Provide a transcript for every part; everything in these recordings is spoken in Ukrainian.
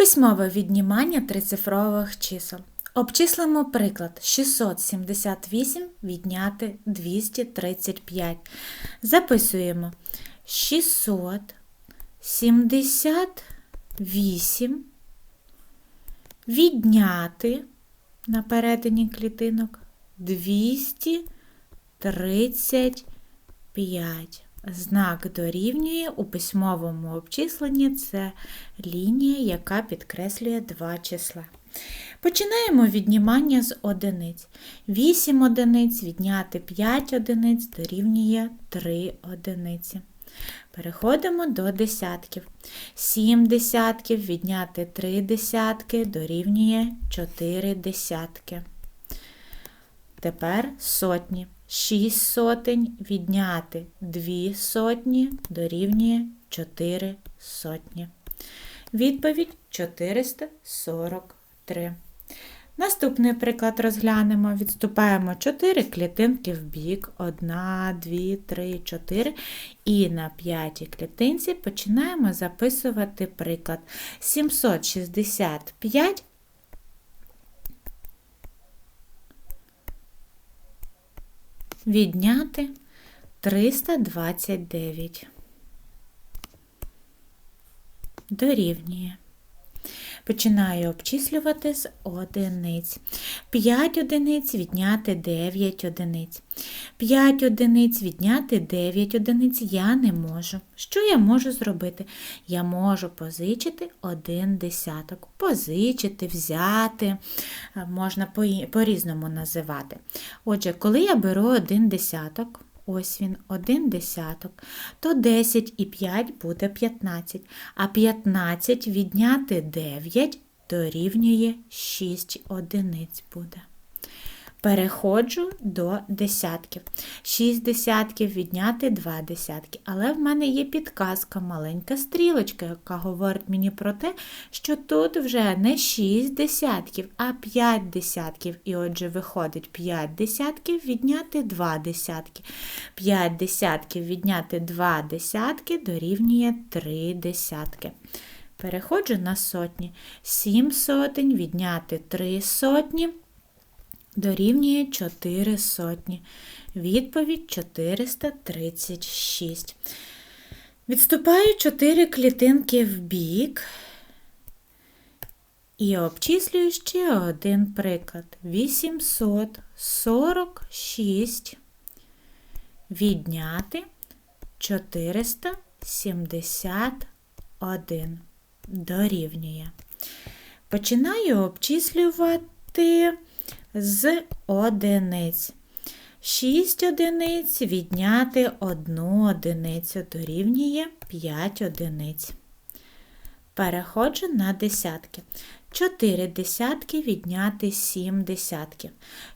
Письмове віднімання трицифрових чисел. Обчислимо приклад 678 відняти 235. Записуємо 678 відняти на перетині клітинок 235. Знак дорівнює у письмовому обчисленні це лінія, яка підкреслює два числа. Починаємо віднімання з одиниць. 8 одиниць відняти 5 одиниць дорівнює 3 одиниці. Переходимо до десятків. 7 десятків відняти 3 десятки дорівнює 4 десятки. Тепер сотні. 6 сотень відняти 2 сотні дорівнює 4 сотні. Відповідь 443. Наступний приклад розглянемо. Відступаємо 4 клітинки в бік. 1, 2, 3, 4. І на п'ятій клітинці починаємо записувати приклад 765 відняти 329. Дорівнює. Починаю обчислювати з одиниць. 5 одиниць відняти 9 одиниць. 5 одиниць відняти 9 одиниць я не можу. Що я можу зробити? Я можу позичити один десяток. Позичити, взяти, можна по-різному називати. Отже, коли я беру один десяток, ось він, один десяток, то 10 і 5 буде 15, а 15 відняти 9 дорівнює 6 одиниць буде. Переходжу до десятків. 6 десятків відняти 2 десятки. Але в мене є підказка, маленька стрілочка, яка говорить мені про те, що тут вже не 6 десятків, а 5 десятків. І отже, виходить 5 десятків відняти 2 десятки. 5 десятків відняти 2 десятки дорівнює 3 десятки. Переходжу на сотні. 7 сотень відняти 3 сотні дорівнює 4 сотні. Відповідь 436. Відступаю 4 клітинки в бік і обчислюю ще один приклад. 846 відняти 471 дорівнює. Починаю обчислювати з одиниць. 6 одиниць відняти 1 одиницю дорівнює 5 одиниць. Переходжу на десятки. 4 десятки відняти 7 десятків.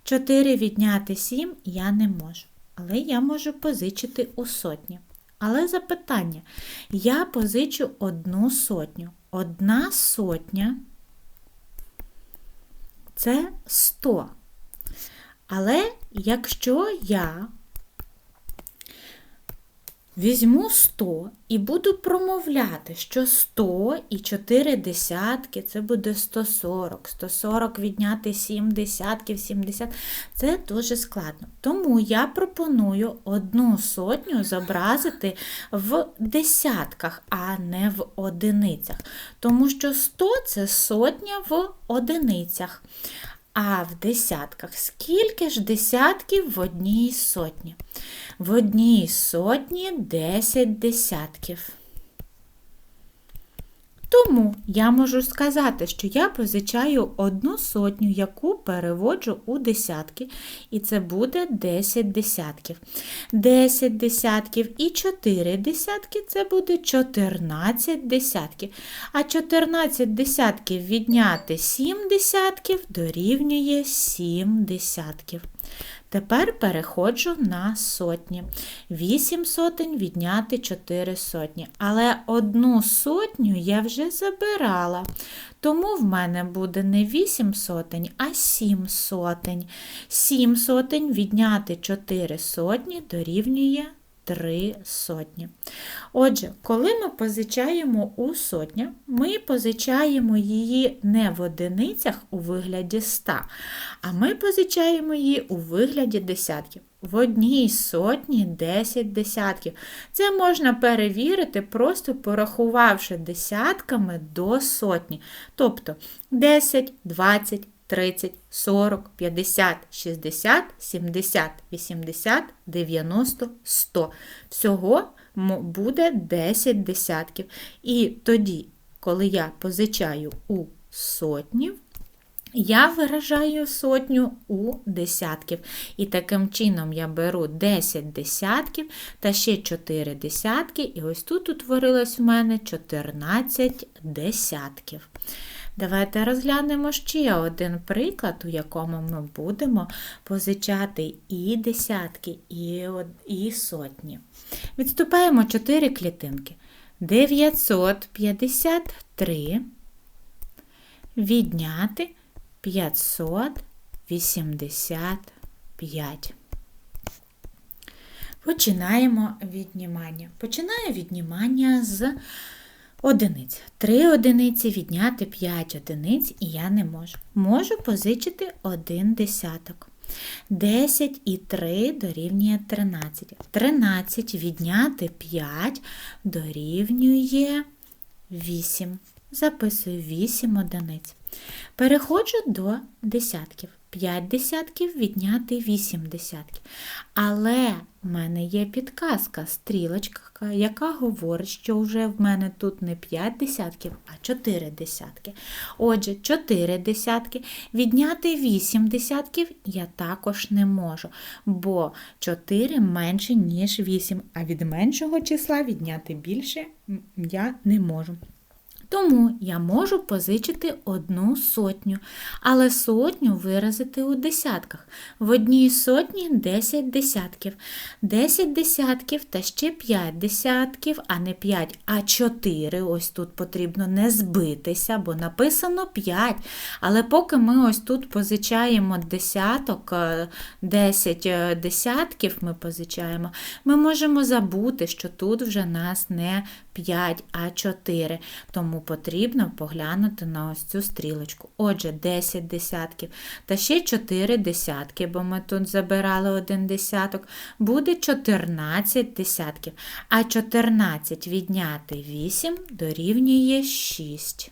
4 відняти 7 я не можу. Але я можу позичити у сотні. Але запитання: я позичу одну сотню. Одна сотня це 100. Але якщо я візьму 100 і буду промовляти, що 100 і 4 десятки це буде 140, 140 відняти 7 десятків, 70 це дуже складно. Тому я пропоную одну сотню зобразити в десятках, а не в одиницях. Тому що 100 це сотня в одиницях. А в десятках скільки ж десятків в одній сотні? В одній сотні 10 десятків. Тому я можу сказати, що я позичаю одну сотню, яку переводжу у десятки, і це буде 10 десятків. 10 десятків і 4 десятки це буде 14 десятків. А 14 десятків відняти 7 десятків дорівнює 7 десятків. Тепер переходжу на сотні. 8 сотень відняти 4 сотні. Але одну сотню я вже забирала. Тому в мене буде не 8 сотень, а 7 сотень. 7 сотень відняти 4 сотні дорівнює 3 сотні. Отже, коли ми позичаємо у сотня, ми позичаємо її не в одиницях у вигляді 100, а ми позичаємо її у вигляді десятків. В одній сотні 10 десятків. Це можна перевірити, просто порахувавши десятками до сотні. Тобто 10, 20, 30, 40, 50, 60, 70, 80, 90, 100. Всього буде 10 десятків. І тоді, коли я позичаю у сотнів, я виражаю сотню у десятків. І таким чином я беру 10 десятків та ще 4 десятки, і ось тут утворилось в мене 14 десятків. Давайте розглянемо ще один приклад, у якому ми будемо позичати і десятки, і, і сотні. Відступаємо 4 клітинки. 953 відняти 585. Починаємо віднімання. Починаю віднімання з одиниць. Три одиниці відняти 5 одиниць і я не можу. Можу позичити один десяток. 10 і 3 дорівнює 13. 13 відняти 5 дорівнює 8. Записую 8 одиниць. Переходжу до десятків. 5 десятків відняти 8 десятків. Але в мене є підказка, стрілочка, яка говорить, що вже в мене тут не 5 десятків, а 4 десятки. Отже, 4 десятки відняти 8 десятків я також не можу, бо 4 менше, ніж 8, а від меншого числа відняти більше я не можу. Тому я можу позичити одну сотню, але сотню виразити у десятках. В одній сотні 10 десятків. 10 десятків та ще 5 десятків, а не 5, а 4. Ось тут потрібно не збитися, бо написано 5. Але поки ми ось тут позичаємо десяток, 10 е, е, десятків ми позичаємо, ми можемо забути, що тут вже нас не 5, а 4. Тому потрібно поглянути на ось цю стрілочку. Отже, 10 десятків та ще 4 десятки, бо ми тут забирали один десяток, буде 14 десятків. А 14 відняти 8 дорівнює 6.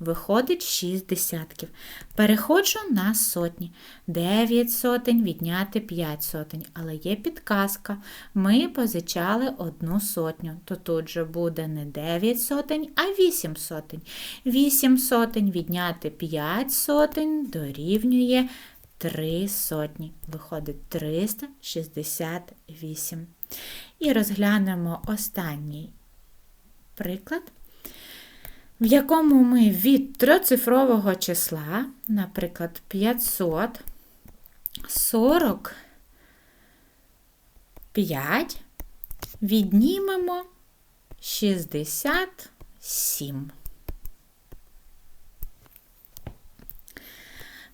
Виходить 6 десятків. Переходжу на сотні. 9 сотень відняти 5 сотень. Але є підказка. Ми позичали одну сотню. То тут же буде не 9 сотень, а 8 сотень. 8 сотень відняти 5 сотень дорівнює 3 сотні. Виходить 368. І розглянемо останній приклад в якому ми від троцифрового числа, наприклад, 545, віднімемо 67.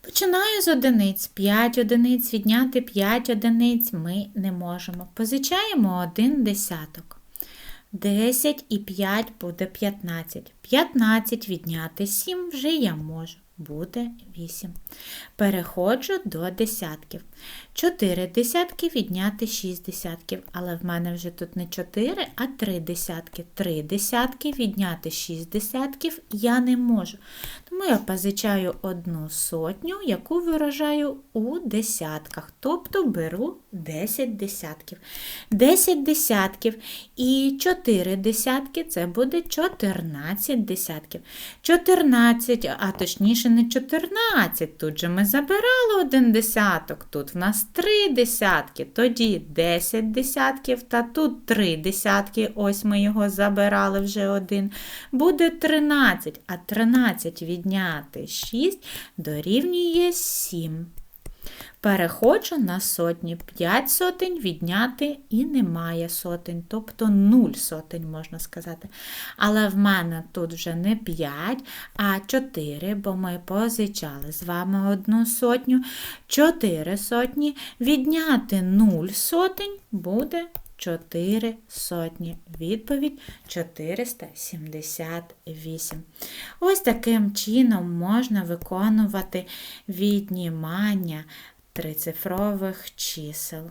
Починаю з одиниць. 5 одиниць, відняти 5 одиниць ми не можемо. Позичаємо один десяток. 10 і 5 буде 15. 15 відняти 7 вже я можу буде 8. Переходжу до десятків. 4 десятки відняти 6 десятків, але в мене вже тут не 4, а 3 десятки. 3 десятки відняти 6 десятків я не можу. Тому я позичаю одну сотню, яку виражаю у десятках. Тобто беру 10 десятків. 10 десятків і 4 десятки це буде 14 десятків. 14, а точніше, не 14. Тут же ми забирали один десяток, тут в нас 3 десятки, тоді 10 десятків, та тут три десятки, ось ми його забирали вже один. Буде 13, а 13 відняти 6 дорівнює 7. Переходжу на сотні. 5 сотень відняти і немає сотень, тобто 0 сотень, можна сказати. Але в мене тут вже не 5, а 4, бо ми позичали з вами одну сотню. 4 сотні відняти 0 сотень буде 4 сотні. Відповідь 478. Ось таким чином можна виконувати віднімання трицифрових чисел.